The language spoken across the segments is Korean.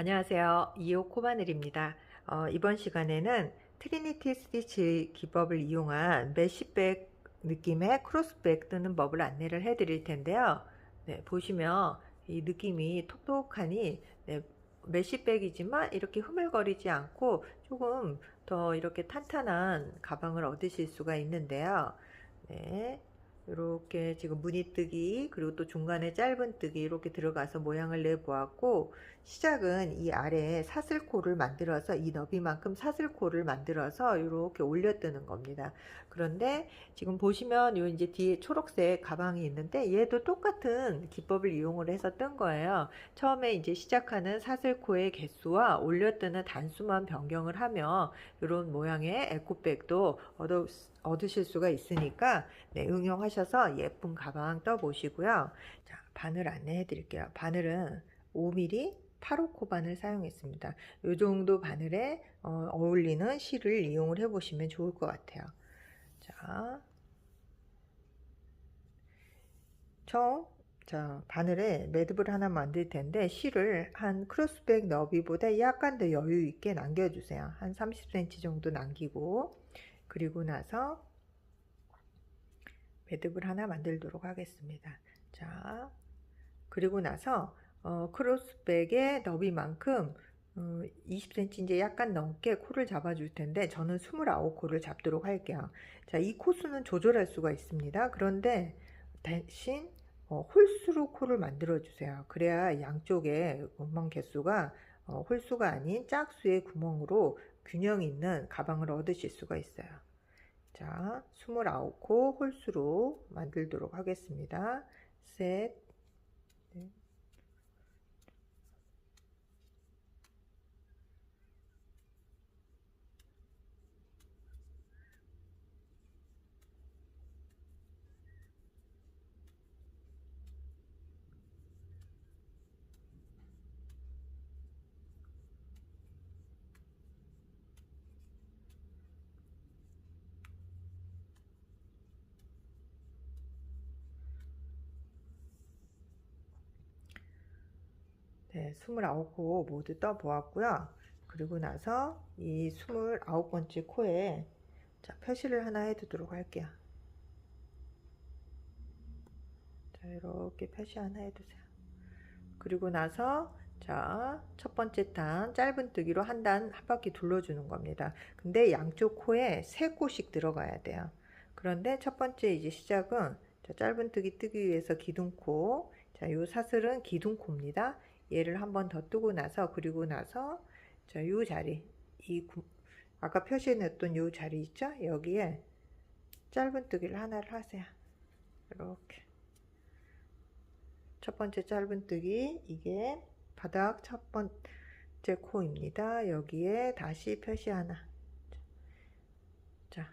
안녕하세요. 이호 코바늘입니다. 어, 이번 시간에는 트리니티 스티치 기법을 이용한 메쉬백 느낌의 크로스백 뜨는 법을 안내를 해 드릴 텐데요. 네, 보시면 이 느낌이 톡톡하니 네, 메쉬백이지만 이렇게 흐물거리지 않고 조금 더 이렇게 탄탄한 가방을 얻으실 수가 있는데요. 네, 이렇게 지금 무늬뜨기 그리고 또 중간에 짧은 뜨기 이렇게 들어가서 모양을 내 보았고 시작은 이 아래에 사슬코를 만들어서 이 너비만큼 사슬코를 만들어서 이렇게 올려 뜨는 겁니다 그런데 지금 보시면 요 이제 뒤에 초록색 가방이 있는데 얘도 똑같은 기법을 이용을 해서 뜬 거예요 처음에 이제 시작하는 사슬코의 개수와 올려 뜨는 단수만 변경을 하면 이런 모양의 에코백도 얻어 얻으실 수가 있으니까 네, 응용하셔서 예쁜 가방 떠 보시고요. 자, 바늘 안내해 드릴게요. 바늘은 5mm 8호 바늘 사용했습니다. 이 정도 바늘에 어, 어울리는 실을 이용을 해 보시면 좋을 것 같아요. 자, 처음 자, 바늘에 매듭을 하나 만들 텐데 실을 한 크로스백 너비보다 약간 더 여유 있게 남겨 주세요. 한 30cm 정도 남기고 그리고 나서 매듭을 하나 만들도록 하겠습니다. 자, 그리고 나서 어, 크로스백의 너비만큼 어, 20cm 이제 약간 넘게 코를 잡아 줄 텐데 저는 29코를 잡도록 할게요. 자, 이 코수는 조절할 수가 있습니다. 그런데 대신 어, 홀수로 코를 만들어 주세요. 그래야 양쪽에 구멍 개수가 어, 홀수가 아닌 짝수의 구멍으로 균형 있는 가방을 얻으실 수가 있어요. 자, 29코 홀수로 만들도록 하겠습니다. 셋, 29코 모두 떠 보았고요. 그리고 나서 이 29번째 코에 자, 표시를 하나 해 두도록 할게요. 자, 이렇게 표시 하나 해 두세요. 그리고 나서 자, 첫 번째 단 짧은뜨기로 한 단 한 바퀴 둘러주는 겁니다. 근데 양쪽 코에 세 코씩 들어가야 돼요. 그런데 첫 번째 이제 시작은 자, 짧은뜨기 뜨기 위해서 기둥코 자, 요 사슬은 기둥코입니다. 얘를 한 번 더 뜨고 나서 그리고 나서 자, 요 자리 이 구, 아까 표시해 놨던 요 자리 있죠? 여기에 짧은뜨기를 하나를 하세요. 이렇게 첫 번째 짧은뜨기 이게 바닥 첫 번째 코입니다. 여기에 다시 표시 하나 자,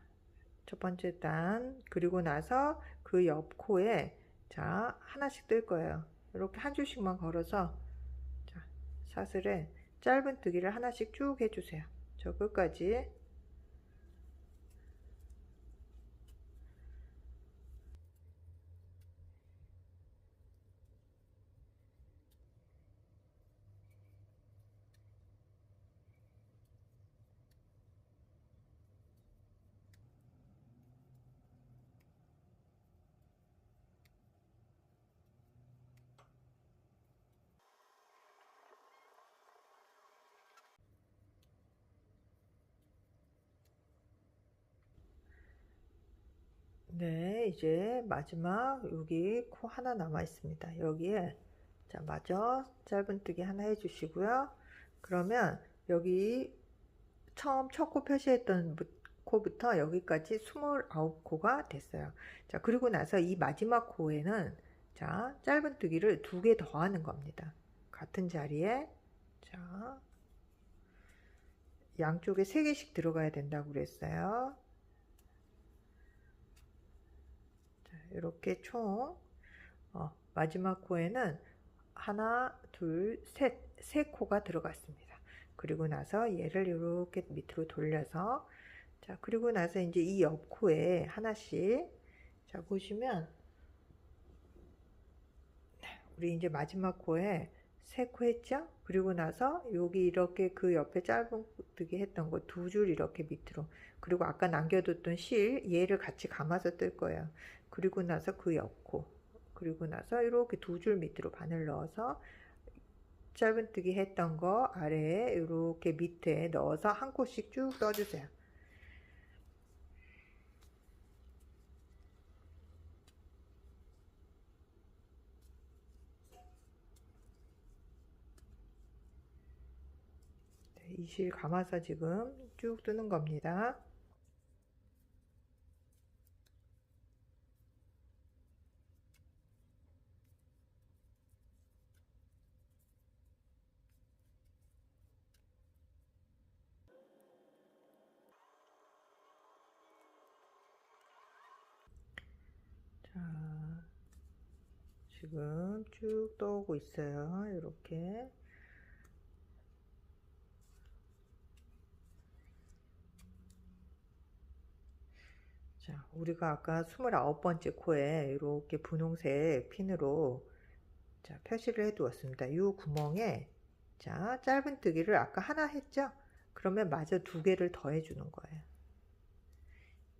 첫 번째 단 그리고 나서 그 옆 코에 자 하나씩 뜰 거예요. 이렇게 한 줄씩만 걸어서 사슬에 짧은 뜨기를 하나씩 쭉 해주세요. 저 끝까지 네, 이제 마지막 여기 코 하나 남아 있습니다. 여기에 자, 마저 짧은뜨기 하나 해주시고요. 그러면 여기 처음 첫 코 표시했던 코부터 여기까지 29코가 됐어요. 자, 그리고 나서 이 마지막 코에는 자, 짧은뜨기를 두 개 더 하는 겁니다. 같은 자리에 자, 양쪽에 세 개씩 들어가야 된다고 그랬어요. 이렇게 총 어, 마지막 코에는 하나, 둘, 셋, 세 코가 들어갔습니다. 그리고 나서 얘를 이렇게 밑으로 돌려서 자 그리고 나서 이제 이 옆 코에 하나씩 자 보시면 네, 우리 이제 마지막 코에 세 코 했죠? 그리고 나서 여기 이렇게 그 옆에 짧은뜨기 했던 거 두 줄 이렇게 밑으로 그리고 아까 남겨뒀던 실 얘를 같이 감아서 뜰 거예요. 그리고 나서 그 옆코 그리고 나서 이렇게 두 줄 밑으로 바늘 넣어서 짧은뜨기 했던 거 아래에 이렇게 밑에 넣어서 한 코씩 쭉 떠주세요. 네, 이실 감아서 지금 쭉 뜨는 겁니다. 자, 지금 쭉 떠오고 있어요. 이렇게. 자, 우리가 아까 29번째 코에 이렇게 분홍색 핀으로 자, 표시를 해 두었습니다. 이 구멍에 자, 짧은뜨기를 아까 하나 했죠? 그러면 마저 두 개를 더 해 주는 거예요.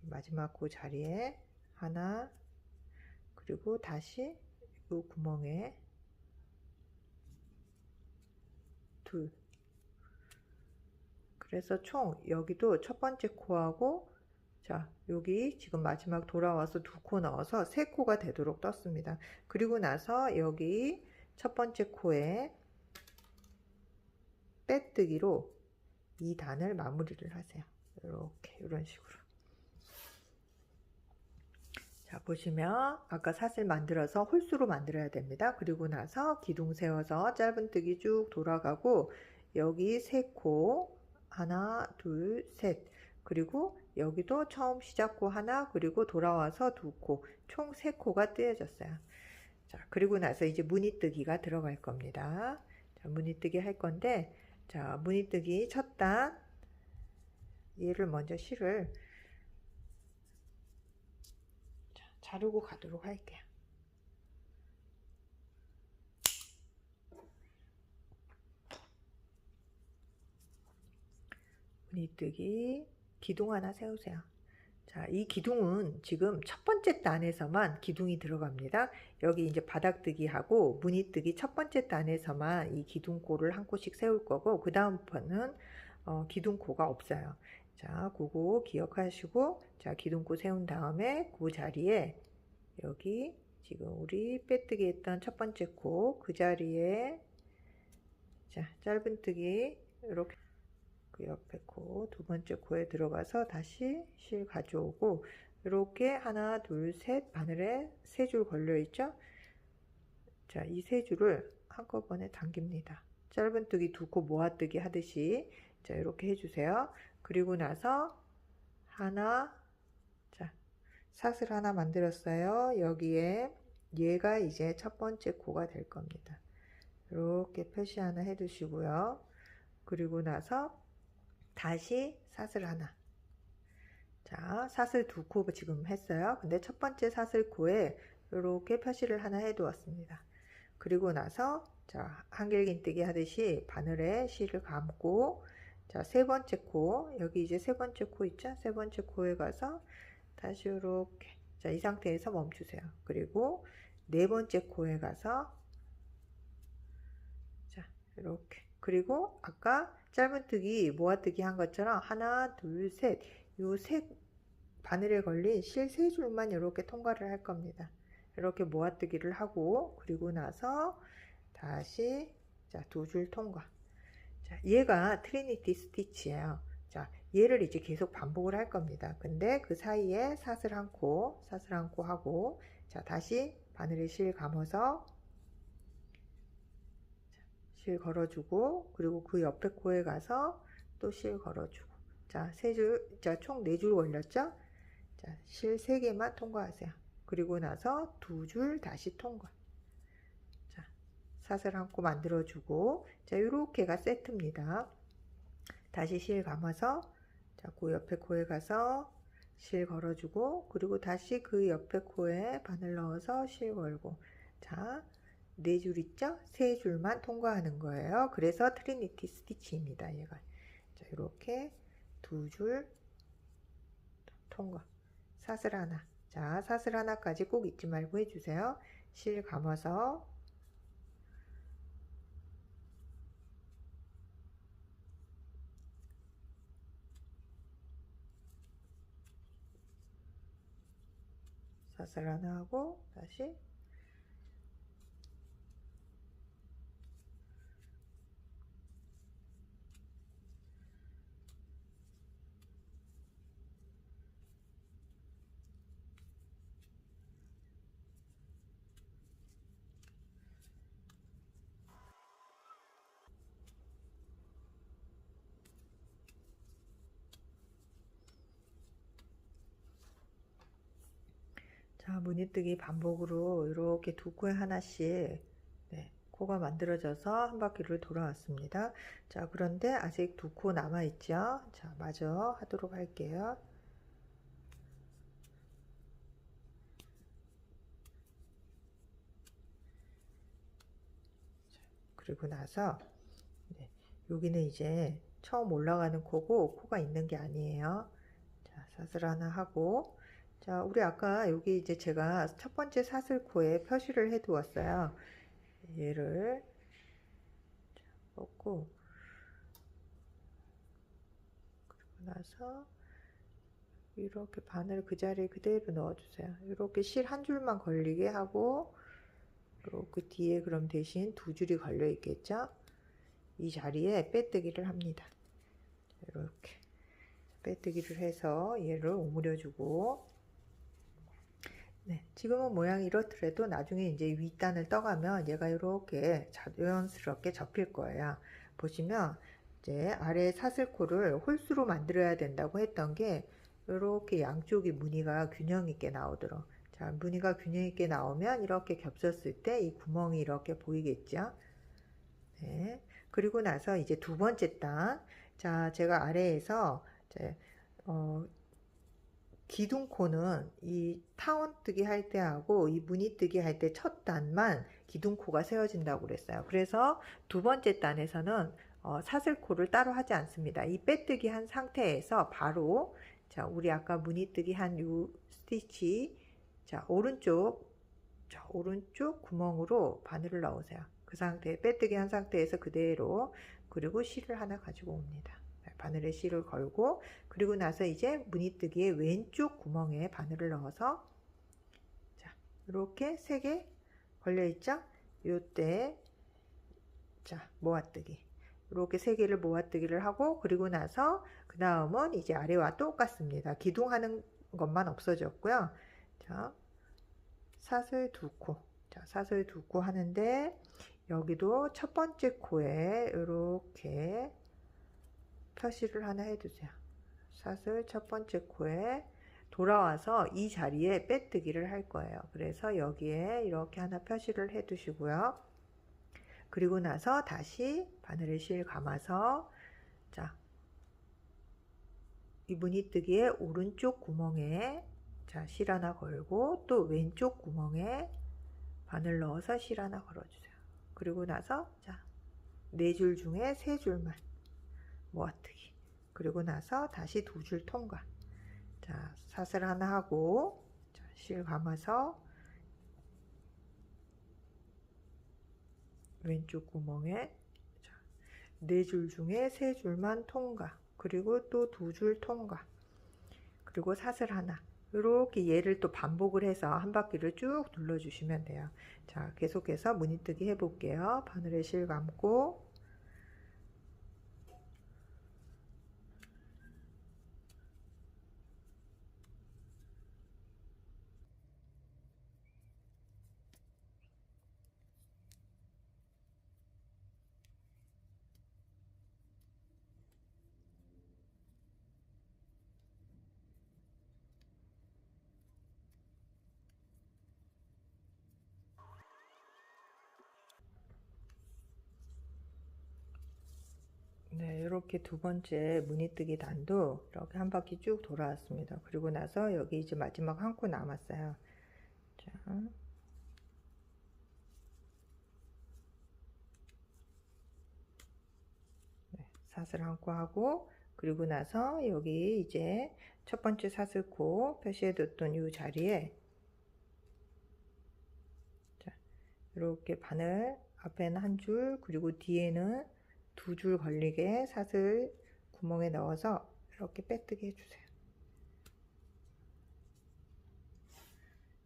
마지막 그 자리에 하나, 그리고 다시 이 구멍에 둘. 그래서 총 여기도 첫 번째 코하고 자 여기 지금 마지막 돌아와서 두 코 넣어서 세 코가 되도록 떴습니다. 그리고 나서 여기 첫 번째 코에 빼뜨기로 이 단을 마무리를 하세요. 이렇게 이런 식으로. 자 보시면 아까 사슬 만들어서 홀수로 만들어야 됩니다. 그리고 나서 기둥 세워서 짧은뜨기 쭉 돌아가고 여기 세코 하나 둘 셋 그리고 여기도 처음 시작코 하나 그리고 돌아와서 두 코 총 세 코가 뜨여졌어요. 자 그리고 나서 이제 무늬뜨기가 들어갈 겁니다. 자, 무늬뜨기 할 건데 자 무늬뜨기 첫 단 얘를 먼저 실을 자르고 가도록 할게요. 무늬뜨기 기둥 하나 세우세요. 자, 이 기둥은 지금 첫 번째 단에서만 기둥이 들어갑니다. 여기 이제 바닥뜨기하고 무늬뜨기 첫 번째 단에서만 이 기둥코를 한 코씩 세울 거고 그 다음 번은 어, 기둥코가 없어요. 자, 그거 기억하시고 자, 기둥코 세운 다음에 그 자리에 여기 지금 우리 빼뜨기 했던 첫 번째 코 그 자리에 자, 짧은뜨기 이렇게 그 옆에 코 두 번째 코에 들어가서 다시 실 가져오고 이렇게 하나 둘 셋 바늘에 세 줄 걸려 있죠? 자 이 세 줄을 한꺼번에 당깁니다. 짧은뜨기 두 코 모아뜨기 하듯이. 자 이렇게 해주세요 그리고 나서 하나 자 사슬 하나 만들었어요. 여기에 얘가 이제 첫 번째 코가 될 겁니다. 이렇게 표시 하나 해 두시고요. 그리고 나서 다시 사슬 하나. 자 사슬 두코 지금 했어요. 근데 첫 번째 사슬 코에 이렇게 표시를 하나 해 두었습니다. 그리고 나서 자 한길긴뜨기 하듯이 바늘에 실을 감고 자, 세 번째 코, 여기 이제 세 번째 코 있죠? 세 번째 코에 가서 다시 이렇게, 자, 이 상태에서 멈추세요. 그리고 네 번째 코에 가서, 자, 이렇게. 그리고 아까 짧은뜨기, 모아뜨기 한 것처럼 하나, 둘, 셋, 요세 바늘에 걸린 실 세 줄만 이렇게 통과를 할 겁니다. 이렇게 모아뜨기를 하고, 그리고 나서 다시, 자, 두 줄 통과. 자, 얘가 트리니티 스티치예요. 자, 얘를 이제 계속 반복을 할 겁니다. 근데 그 사이에 사슬 한 코, 사슬 한 코 하고, 자, 다시 바늘에 실 감아서 실 걸어주고, 그리고 그 옆에 코에 가서 또 실 걸어주고. 자, 세 줄, 자, 총 네 줄 걸렸죠? 자, 실세 개만 통과하세요. 그리고 나서 두 줄 다시 통과. 사슬 한코 만들어주고 자 이렇게가 세트입니다. 다시 실 감아서 자, 그 옆에 코에 가서 실 걸어주고 그리고 다시 그 옆에 코에 바늘 넣어서 실 걸고 자 네 줄 있죠? 세 줄만 통과하는 거예요. 그래서 트리니티 스티치입니다. 얘가. 자, 이렇게 두 줄 통과. 사슬 하나. 자, 사슬 하나까지 꼭 잊지 말고 해주세요. 실 감아서 사슬 하나 하고 다시 자, 무늬뜨기 반복으로 이렇게 두 코에 하나씩 네, 코가 만들어져서 한 바퀴를 돌아왔습니다. 자, 그런데 아직 두 코 남아 있죠? 자, 마저 하도록 할게요. 그리고 나서 네, 여기는 이제 처음 올라가는 코고 코가 있는 게 아니에요. 자, 사슬 하나 하고 자, 우리 아까 여기 이제 제가 첫 번째 사슬코에 표시를 해 두었어요. 얘를 뽑고 그리고 나서 이렇게 바늘 그 자리에 그대로 넣어주세요. 이렇게 실 한 줄만 걸리게 하고 이렇게 뒤에 그럼 대신 두 줄이 걸려 있겠죠? 이 자리에 빼뜨기를 합니다. 이렇게 빼뜨기를 해서 얘를 오므려 주고 네, 지금은 모양이 이렇더라도 나중에 이제 윗단을 떠가면 얘가 이렇게 자연스럽게 접힐 거예요. 보시면 이제 아래 사슬코를 홀수로 만들어야 된다고 했던 게 이렇게 양쪽이 무늬가 균형 있게 나오도록 자 무늬가 균형 있게 나오면 이렇게 겹쳤을 때 이 구멍이 이렇게 보이겠죠 네. 그리고 나서 이제 두 번째 단, 자 제가 아래에서 이제 어, 기둥코는 이 타원 뜨기 할 때하고 이 무늬 뜨기 할 때 첫 단만 기둥코가 세워진다고 그랬어요. 그래서 두 번째 단에서는 어, 사슬코를 따로 하지 않습니다. 이 빼뜨기 한 상태에서 바로 자 우리 아까 무늬 뜨기 한 요 스티치 자 오른쪽 자 오른쪽 구멍으로 바늘을 넣으세요. 그 상태에 빼뜨기 한 상태에서 그대로 그리고 실을 하나 가지고 옵니다. 바늘에 실을 걸고 그리고 나서 이제 무늬뜨기의 왼쪽 구멍에 바늘을 넣어서 자 이렇게 세 개 걸려 있죠? 요때 자 모아뜨기. 이렇게 세 개를 모아뜨기를 하고 그리고 나서 그 다음은 이제 아래와 똑같습니다. 기둥하는 것만 없어졌고요. 자 사슬 두코. 자 사슬 두코 하는데 여기도 첫 번째 코에 이렇게 표시를 하나 해두세요. 사슬 첫 번째 코에 돌아와서 이 자리에 빼뜨기를 할 거예요. 그래서 여기에 이렇게 하나 표시를 해 두시고요. 그리고 나서 다시 바늘을 실 감아서 자, 이 무늬뜨기의 오른쪽 구멍에 자, 실 하나 걸고 또 왼쪽 구멍에 바늘 넣어서 실 하나 걸어주세요. 그리고 나서 자, 네 줄 중에 세 줄만 모아뜨기. 그리고 나서 다시 두 줄 통과. 자 사슬 하나 하고 자, 실 감아서 왼쪽 구멍에 네 줄 중에 세 줄만 통과. 그리고 또 두 줄 통과. 그리고 사슬 하나. 이렇게 얘를 또 반복을 해서 한 바퀴를 쭉 눌러 주시면 돼요. 자 계속해서 무늬뜨기 해 볼게요. 바늘에 실 감고 이렇게 두 번째 무늬뜨기 단도 이렇게 한 바퀴 쭉 돌아왔습니다. 그리고 나서 여기 이제 마지막 한 코 남았어요. 자. 네, 사슬 한 코 하고 그리고 나서 여기 이제 첫 번째 사슬코 표시해뒀던 이 자리에 자, 이렇게 바늘 앞에는 한 줄 그리고 뒤에는 두 줄 걸리게 사슬 구멍에 넣어서 이렇게 빼뜨게 해주세요.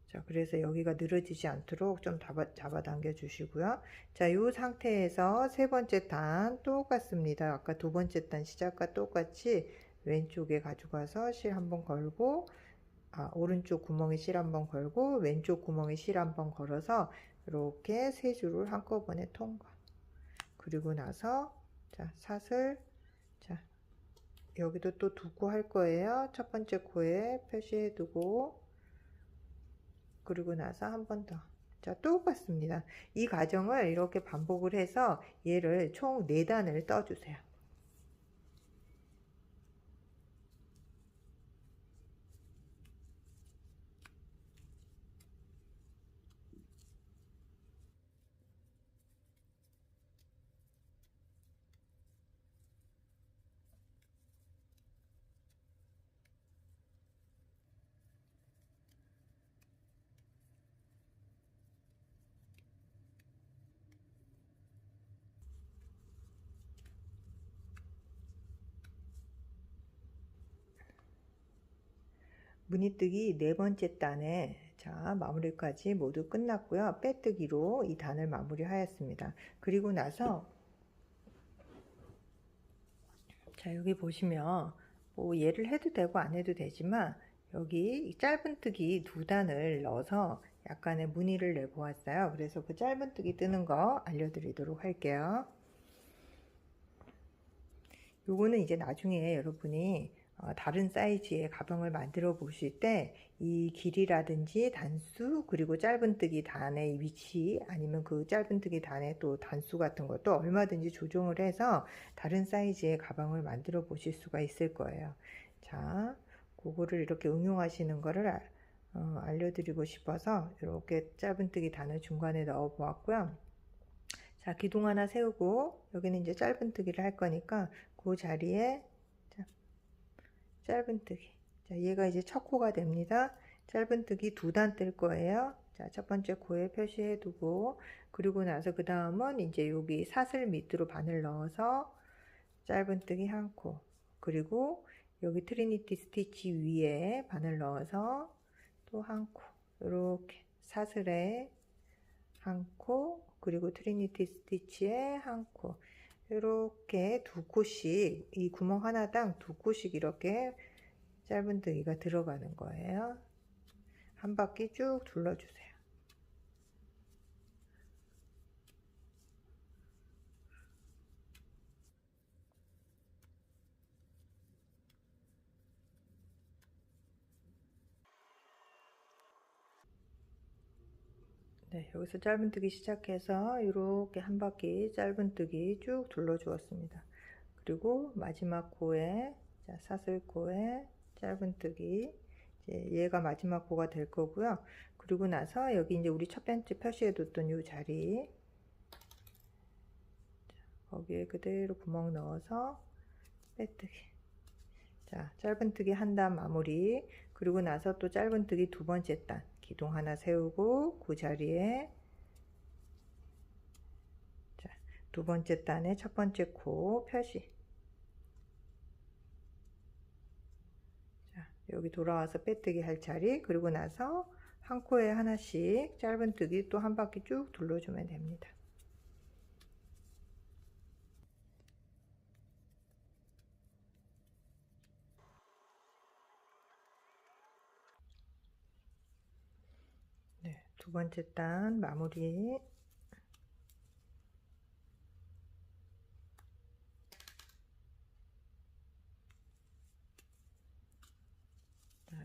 자, 그래서 여기가 늘어지지 않도록 좀 잡아, 잡아당겨 주시고요. 자, 이 상태에서 세 번째 단 똑같습니다. 아까 두 번째 단 시작과 똑같이 왼쪽에 가져가서 실 한번 걸고 아, 오른쪽 구멍에 실 한번 걸고 왼쪽 구멍에 실 한번 걸어서 이렇게 세 줄을 한꺼번에 통과. 그리고 나서 자, 사슬 자, 여기도 또 두고 할 거예요. 첫 번째 코에 표시해 두고 그리고 나서 한 번 더. 자, 똑같습니다. 이 과정을 이렇게 반복을 해서 얘를 총 4단을 떠주세요. 무늬뜨기 네 번째 단에 자 마무리까지 모두 끝났고요. 빼뜨기로 이 단을 마무리하였습니다. 그리고 나서 자 여기 보시면 뭐 얘를 해도 되고 안 해도 되지만 여기 짧은뜨기 두 단을 넣어서 약간의 무늬를 내보았어요. 그래서 그 짧은뜨기 뜨는 거 알려드리도록 할게요. 요거는 이제 나중에 여러분이 어, 다른 사이즈의 가방을 만들어 보실 때 이 길이라든지 단수 그리고 짧은뜨기 단의 위치 아니면 그 짧은뜨기 단의 또 단수 같은 것도 얼마든지 조정을 해서 다른 사이즈의 가방을 만들어 보실 수가 있을 거예요. 자 그거를 이렇게 응용하시는 거를 어, 알려드리고 싶어서 이렇게 짧은뜨기 단을 중간에 넣어 보았고요. 자 기둥 하나 세우고 여기는 이제 짧은뜨기를 할 거니까 그 자리에 짧은뜨기. 자 얘가 이제 첫 코가 됩니다. 짧은뜨기 두 단 뜰 거예요. 자 첫 번째 코에 표시해 두고 그리고 나서 그 다음은 이제 여기 사슬 밑으로 바늘 넣어서 짧은뜨기 한 코. 그리고 여기 트리니티 스티치 위에 바늘 넣어서 또 한 코. 이렇게 사슬에 한 코 그리고 트리니티 스티치에 한 코 이렇게 두 코씩 이 구멍 하나당 두 코씩 이렇게 짧은뜨기가 들어가는 거예요. 한 바퀴 쭉 둘러주세요. 네, 여기서 짧은뜨기 시작해서 이렇게 한 바퀴 짧은뜨기 쭉 둘러 주었습니다. 그리고 마지막 코에 자, 사슬 코에 짧은뜨기 얘가 마지막 코가 될 거고요. 그리고 나서 여기 이제 우리 첫 번째 표시해 뒀던 이 자리 자, 거기에 그대로 구멍 넣어서 빼뜨기 자 짧은뜨기 한 단 마무리 그리고 나서 또 짧은뜨기 두 번째 단 기둥 하나 세우고 그 자리에 자, 두 번째 단의 첫 번째 코 표시 자, 여기 돌아와서 빼뜨기 할 자리 그리고 나서 한 코에 하나씩 짧은 뜨기 또 한 바퀴 쭉 둘러주면 됩니다. 두 번째 단 마무리.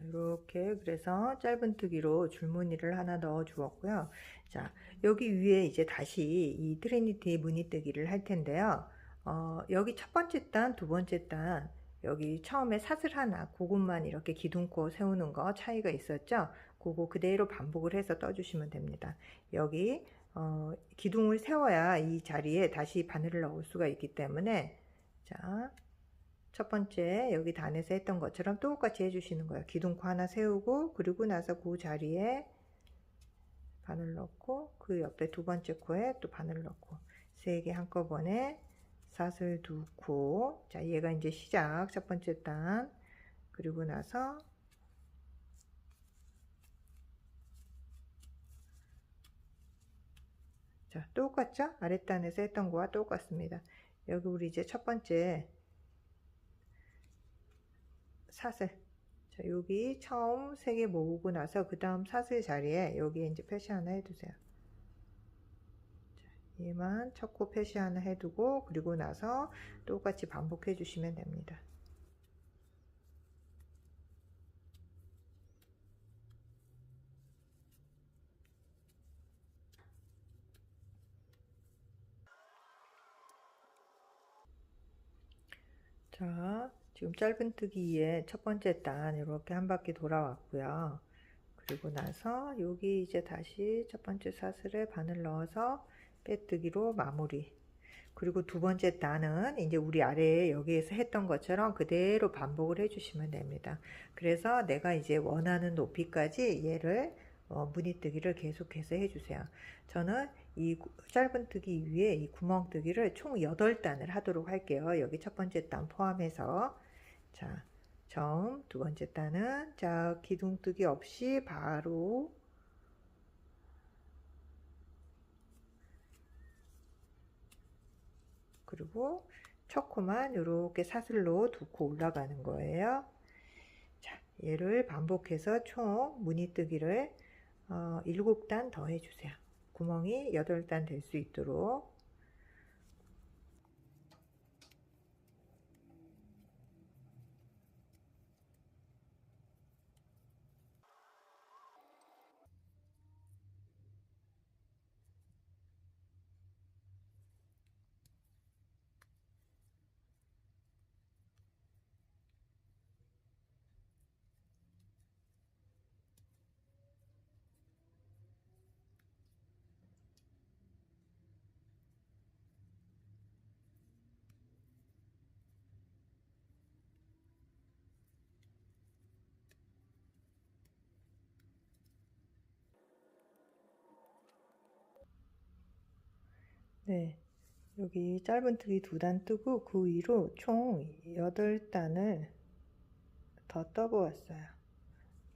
이렇게 그래서 짧은뜨기로 줄무늬를 하나 넣어 주었고요. 자 여기 위에 이제 다시 이 트리니티 무늬뜨기를 할 텐데요. 어, 여기 첫 번째 단 두 번째 단 여기 처음에 사슬 하나 그것만 이렇게 기둥코 세우는 거 차이가 있었죠 그거 그대로 반복을 해서 떠주시면 됩니다. 여기 어, 기둥을 세워야 이 자리에 다시 바늘을 넣을 수가 있기 때문에 자, 첫 번째 여기 단에서 했던 것처럼 똑같이 해주시는 거예요. 기둥코 하나 세우고 그리고 나서 그 자리에 바늘 넣고 그 옆에 두 번째 코에 또 바늘 넣고 세 개 한꺼번에 사슬 두 코 자 얘가 이제 시작 첫 번째 단 그리고 나서 자 똑같죠? 아랫단에서 했던 거와 똑같습니다. 여기 우리 이제 첫 번째 사슬. 자 여기 처음 세 개 모으고 나서 그 다음 사슬 자리에 여기에 이제 표시 하나 해두세요. 자, 얘만 첫 코 표시 하나 해두고 그리고 나서 똑같이 반복해 주시면 됩니다 자, 지금 짧은뜨기에 첫 번째 단 이렇게 한 바퀴 돌아왔고요. 그리고 나서 여기 이제 다시 첫 번째 사슬에 바늘 넣어서 빼뜨기로 마무리. 그리고 두 번째 단은 이제 우리 아래에 여기에서 했던 것처럼 그대로 반복을 해주시면 됩니다. 그래서 내가 이제 원하는 높이까지 얘를 어, 무늬뜨기를 계속해서 해주세요. 저는 이 짧은뜨기 위에 이 구멍뜨기를 총 8단을 하도록 할게요. 여기 첫 번째 단 포함해서 자, 처음 두 번째 단은 자 기둥뜨기 없이 바로 그리고 첫 코만 이렇게 사슬로 두 코 올라가는 거예요. 자, 얘를 반복해서 총 무늬뜨기를 어, 7단 더 해주세요. 구멍이 8단 될 수 있도록 네. 여기 짧은 뜨기 두 단 뜨고 그 위로 총 8단을 더 떠보았어요.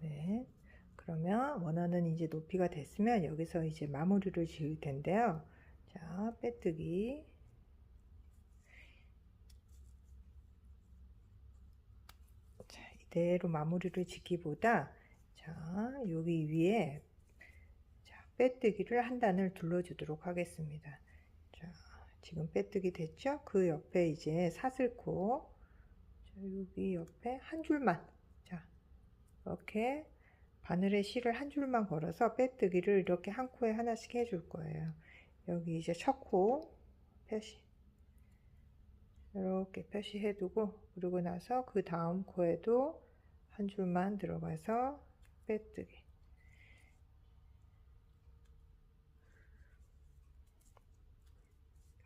네. 그러면 원하는 이제 높이가 됐으면 여기서 이제 마무리를 지을 텐데요. 자, 빼뜨기. 자, 이대로 마무리를 짓기보다 자, 여기 위에 자, 빼뜨기를 한 단을 둘러주도록 하겠습니다. 지금 빼뜨기 됐죠? 그 옆에 이제 사슬코 자, 여기 옆에 한 줄만 자 이렇게 바늘에 실을 한 줄만 걸어서 빼뜨기를 이렇게 한 코에 하나씩 해줄 거예요. 여기 이제 첫 코 표시 이렇게 표시해 두고 그리고 나서 그 다음 코에도 한 줄만 들어가서 빼뜨기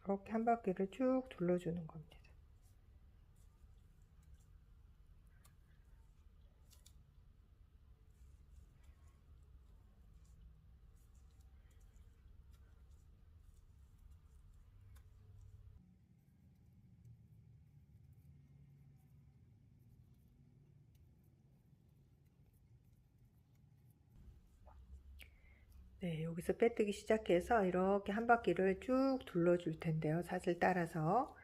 이렇게 한 바퀴를 쭉 둘러주는 겁니다. 네, 여기서 빼뜨기 시작해서 이렇게 한 바퀴를 쭉 둘러줄 텐데요. 사슬 따라서.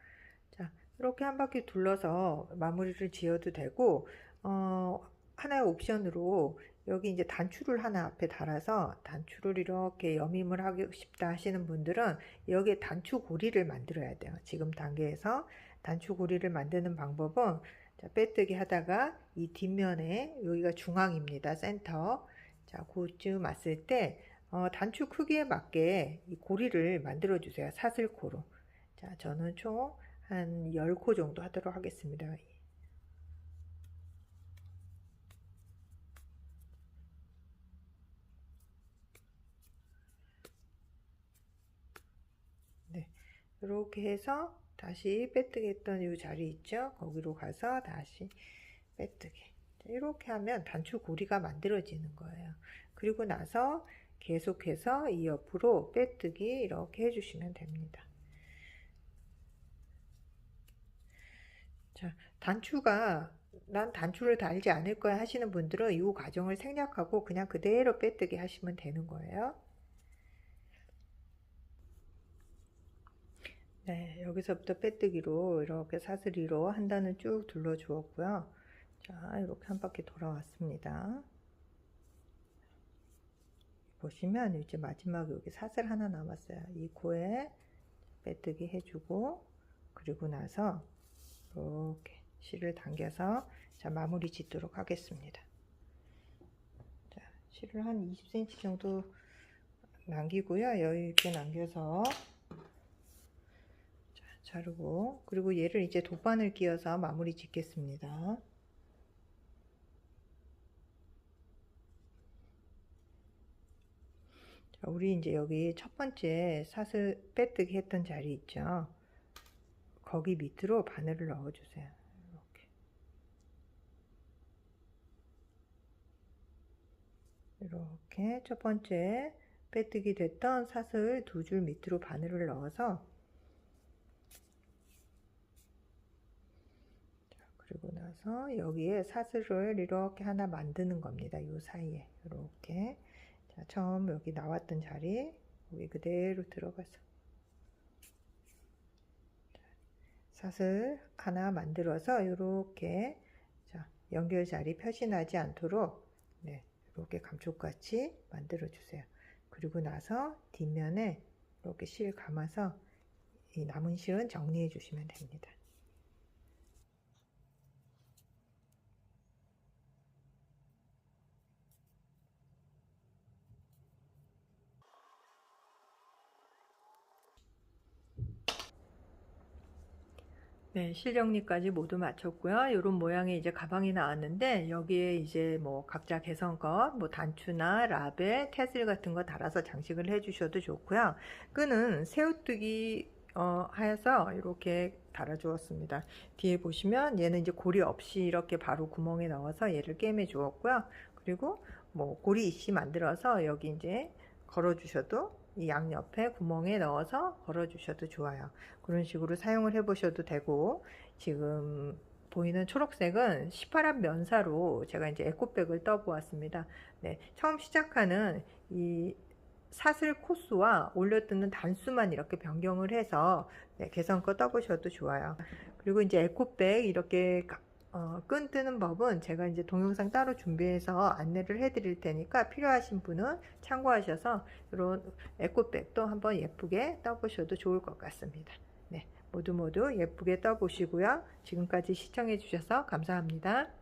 자, 이렇게 한 바퀴 둘러서 마무리를 지어도 되고, 어, 하나의 옵션으로 여기 이제 단추를 하나 앞에 달아서 단추를 이렇게 여밈을 하고 싶다 하시는 분들은 여기에 단추 고리를 만들어야 돼요. 지금 단계에서 단추 고리를 만드는 방법은 자, 빼뜨기 하다가 이 뒷면에 여기가 중앙입니다. 센터. 자, 그쯤 왔을 때 어, 단추 크기에 맞게 이 고리를 만들어 주세요. 사슬코로. 자, 저는 총 한 10코 정도 하도록 하겠습니다. 네. 이렇게 해서 다시 빼뜨기 했던 이 자리 있죠? 거기로 가서 다시 빼뜨기. 이렇게 하면 단추 고리가 만들어지는 거예요. 그리고 나서 계속해서 이 옆으로 빼뜨기 이렇게 해주시면 됩니다. 자, 단추가 난 단추를 달지 않을 거야 하시는 분들은 이 과정을 생략하고 그냥 그대로 빼뜨기 하시면 되는 거예요. 네, 여기서부터 빼뜨기로 이렇게 사슬이로 한 단을 쭉 둘러 주었고요. 자, 이렇게 한 바퀴 돌아왔습니다. 보시면 이제 마지막 여기 사슬 하나 남았어요. 이 코에 빼뜨기 해주고 그리고 나서 이렇게 실을 당겨서 자 마무리 짓도록 하겠습니다. 자, 실을 한 20cm 정도 남기고요. 여유 있게 남겨서 자, 자르고 그리고 얘를 이제 돗바늘 끼워서 마무리 짓겠습니다. 우리 이제 여기 첫 번째 사슬 빼뜨기 했던 자리 있죠. 거기 밑으로 바늘을 넣어주세요. 이렇게. 이렇게 첫 번째 빼뜨기 됐던 사슬 두 줄 밑으로 바늘을 넣어서 그리고 나서 여기에 사슬을 이렇게 하나 만드는 겁니다. 이 사이에 이렇게 자, 처음 여기 나왔던 자리 여기 그대로 들어가서 사슬 하나 만들어서 이렇게 자, 연결 자리 표시 나지 않도록 네, 이렇게 감쪽같이 만들어 주세요. 그리고 나서 뒷면에 이렇게 실 감아서 이 남은 실은 정리해 주시면 됩니다. 네, 실정리까지 모두 마쳤고요. 이런 모양의 이제 가방이 나왔는데 여기에 이제 뭐 각자 개성껏 뭐 단추나 라벨, 태슬 같은 거 달아서 장식을 해주셔도 좋고요. 끈은 새우뜨기 어, 하여서 이렇게 달아주었습니다. 뒤에 보시면 얘는 이제 고리 없이 이렇게 바로 구멍에 넣어서 얘를 꿰매 주었고요. 그리고 뭐 고리 이씨 만들어서 여기 이제 걸어 주셔도 이 양옆에 구멍에 넣어서 걸어 주셔도 좋아요. 그런 식으로 사용을 해 보셔도 되고 지금 보이는 초록색은 시파란 면사로 제가 이제 에코백을 떠 보았습니다. 네, 처음 시작하는 이 사슬 코스와 올려뜨는 단수만 이렇게 변경을 해서 네, 개성껏 떠보셔도 좋아요. 그리고 이제 에코백 이렇게 어, 끈 뜨는 법은 제가 이제 동영상 따로 준비해서 안내를 해 드릴 테니까 필요하신 분은 참고하셔서 이런 에코백도 한번 예쁘게 떠보셔도 좋을 것 같습니다. 네, 모두 모두 예쁘게 떠보시고요. 지금까지 시청해 주셔서 감사합니다.